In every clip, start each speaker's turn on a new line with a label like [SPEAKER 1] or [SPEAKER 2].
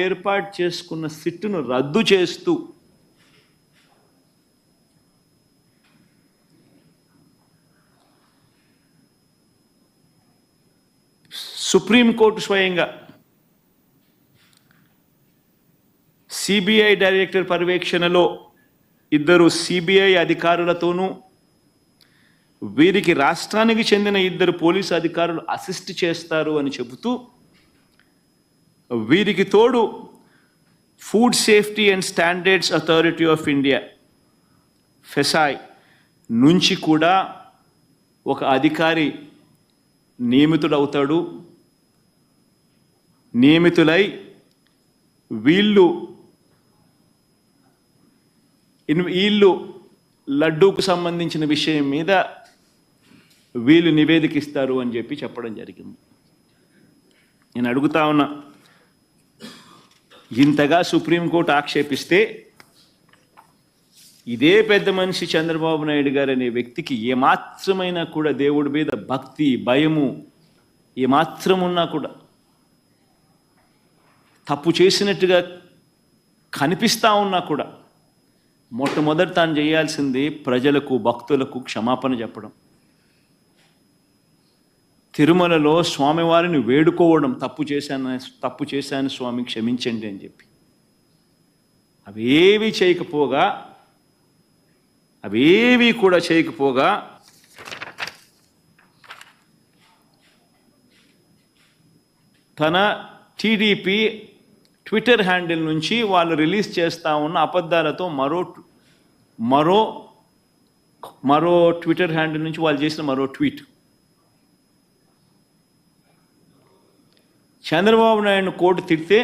[SPEAKER 1] ఏర్పాటు చేసుకున్న సిట్టును రద్దు చేస్తూ సుప్రీంకోర్టు స్వయంగా సిబిఐ డైరెక్టర్ పర్యవేక్షణలో ఇద్దరు సిబిఐ అధికారులతోనూ వీరికి రాష్ట్రానికి చెందిన ఇద్దరు పోలీసు అధికారులు అసిస్ట్ చేస్తారు అని చెబుతూ వీరికి తోడు food safety and standards authority of India FSSAI నుంచి కూడా ఒక అధికారి నియమితుడవుతాడు. నియమితులై వీళ్ళు వీళ్ళు లడ్డూకు సంబంధించిన విషయం మీద వీళ్ళు నివేదిక ఇస్తారు అని చెప్పి చెప్పడం జరిగింది. నేను అడుగుతా ఉన్నా ఇంతగా సుప్రీంకోర్టు ఆక్షేపిస్తే ఇదే పెద్ద మనిషి చంద్రబాబు నాయుడు గారు అనే వ్యక్తికి ఏమాత్రమైనా కూడా దేవుడి మీద భక్తి భయము ఏమాత్రం ఉన్నా కూడా తప్పు చేసినట్టుగా కనిపిస్తూ ఉన్నా కూడా మొట్టమొదటి తాను చేయాల్సింది ప్రజలకు భక్తులకు క్షమాపణ చెప్పడం. తిరుమలలో స్వామివారిని వేడుకోవడం తప్పు చేశాను తప్పు చేశాను స్వామి క్షమించండి అని చెప్పి. అవేవి చేయకపోగా అవేవి కూడా చేయకపోగా తన టీడీపీ ట్విట్టర్ హ్యాండిల్ నుంచి వాళ్ళు రిలీజ్ చేస్తూ ఉన్న అబద్ధాలతో మరో మరో మరో ట్విట్టర్ హ్యాండిల్ నుంచి వాళ్ళు చేసిన మరో ట్వీట్. చంద్రబాబు నాయుడు కోర్టు తిడితే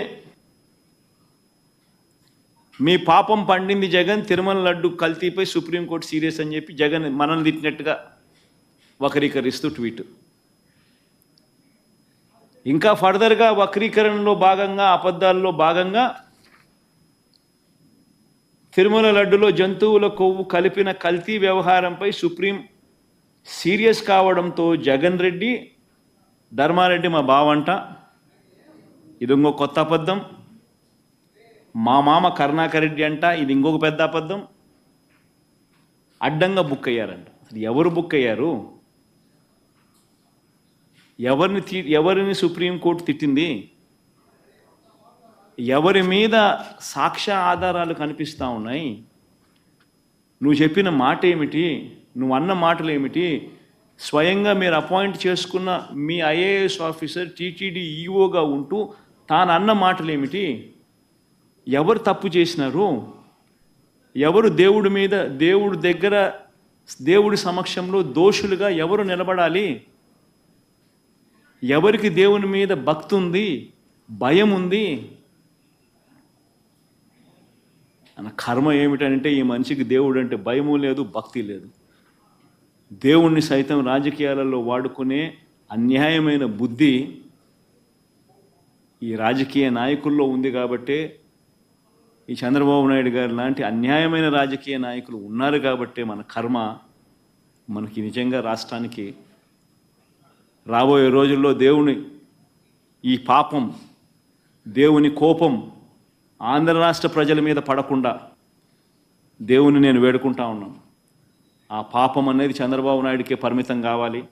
[SPEAKER 1] మీ పాపం పండింది జగన్ తిరుమల లడ్డు కల్తీపై సుప్రీంకోర్టు సీరియస్ అని చెప్పి జగన్ మనల్ని తిట్టినట్టుగా వక్రీకరిస్తూ ట్వీట్. ఇంకా ఫర్దర్గా వక్రీకరణలో భాగంగా అబద్ధాల్లో భాగంగా తిరుమల లడ్డులో జంతువుల కొవ్వు కలిపిన కల్తీ వ్యవహారంపై సుప్రీం సీరియస్ కావడంతో జగన్ రెడ్డి ధర్మారెడ్డి మా బావంట ఇది ఇంకో కొత్త అబద్ధం. మా మామ కరుణాకర్ రెడ్డి అంట ఇది ఇంకొక పెద్ద అబద్ధం. అడ్డంగా బుక్ అయ్యారంట. అసలు ఎవరు బుక్ అయ్యారు? ఎవరిని తీ ఎవరిని సుప్రీంకోర్టు తిట్టింది? ఎవరి మీద సాక్ష్య ఆధారాలు కనిపిస్తూ ఉన్నాయి? నువ్వు చెప్పిన మాట ఏమిటి? నువ్వు అన్న మాటలు ఏమిటి? స్వయంగా మీరు అపాయింట్ చేసుకున్న మీ ఐఏఎస్ ఆఫీసర్ టీటీడీ ఈఓగా ఉంటూ తాను అన్న మాటలు ఏమిటి ఎవరు తప్పు చేసినారు? ఎవరు దేవుడి మీద దేవుడి దగ్గర దేవుడి సమక్షంలో దోషులుగా ఎవరు నిలబడాలి? ఎవరికి దేవుని మీద భక్తి ఉంది? భయం ఉంది? అన్న కర్మ ఏమిటంటే ఈ మనిషికి దేవుడు అంటే భయము లేదు భక్తి లేదు. దేవుణ్ణి సైతం రాజకీయాలలో వాడుకునే అన్యాయమైన బుద్ధి ఈ రాజకీయ నాయకుల్లో ఉంది కాబట్టే ఈ చంద్రబాబు నాయుడు గారు లాంటి అన్యాయమైన రాజకీయ నాయకులు ఉన్నారు కాబట్టే మన కర్మ మనకి నిజంగా రాష్ట్రానికి రాబోయే రోజుల్లో దేవుని ఈ పాపం దేవుని కోపం ఆంధ్ర రాష్ట్ర ప్రజల మీద పడకుండా దేవుని నేను వేడుకుంటా ఉన్నాను ఆ పాపం అనేది చంద్రబాబు నాయుడికే పరిమితం కావాలి.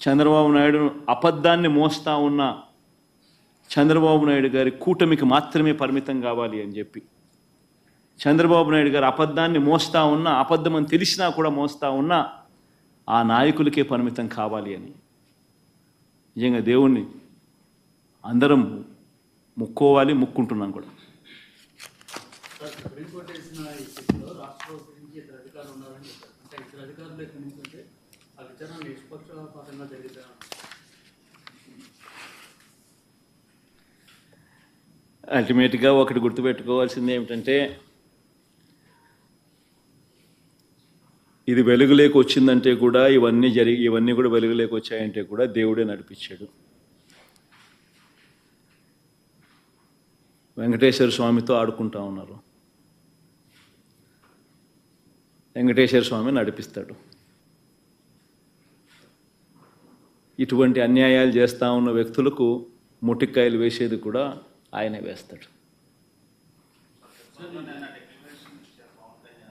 [SPEAKER 1] చంద్రబాబు నాయుడు అబద్ధాన్ని మోస్తా ఉన్న చంద్రబాబు నాయుడు గారి కూటమికి మాత్రమే పరిమితం కావాలి అని చెప్పి. చంద్రబాబు నాయుడు గారు అబద్ధాన్ని మోస్తా ఉన్నా అబద్ధం అని తెలిసినా కూడా మోస్తా ఉన్నా ఆ నాయకులకే పరిమితం కావాలి అని. నిజంగా దేవుణ్ణి అందరం ముక్కోవాలి ముక్కుంటున్నాం కూడా.
[SPEAKER 2] అధికారులు ఎక్కడి నుంచి ఆ విచారణ నిష్పక్షపాతంగా
[SPEAKER 1] అల్టిమేట్గా ఒకటి గుర్తుపెట్టుకోవాల్సింది ఏమిటంటే ఇది వెలుగులోకి వచ్చిందంటే కూడా ఇవన్నీ జరిగి ఇవన్నీ కూడా వెలుగులోకి వచ్చాయంటే కూడా దేవుడే నడిపించాడు. వెంకటేశ్వర స్వామితో ఆడుకుంటా ఉన్నారు. వెంకటేశ్వర స్వామి నడిపిస్తాడు. ఇటువంటి అన్యాయాలు చేస్తూ ఉన్న వ్యక్తులకు ముటిక్కాయలు వేసేది కూడా ఆయనే వేస్తాడు.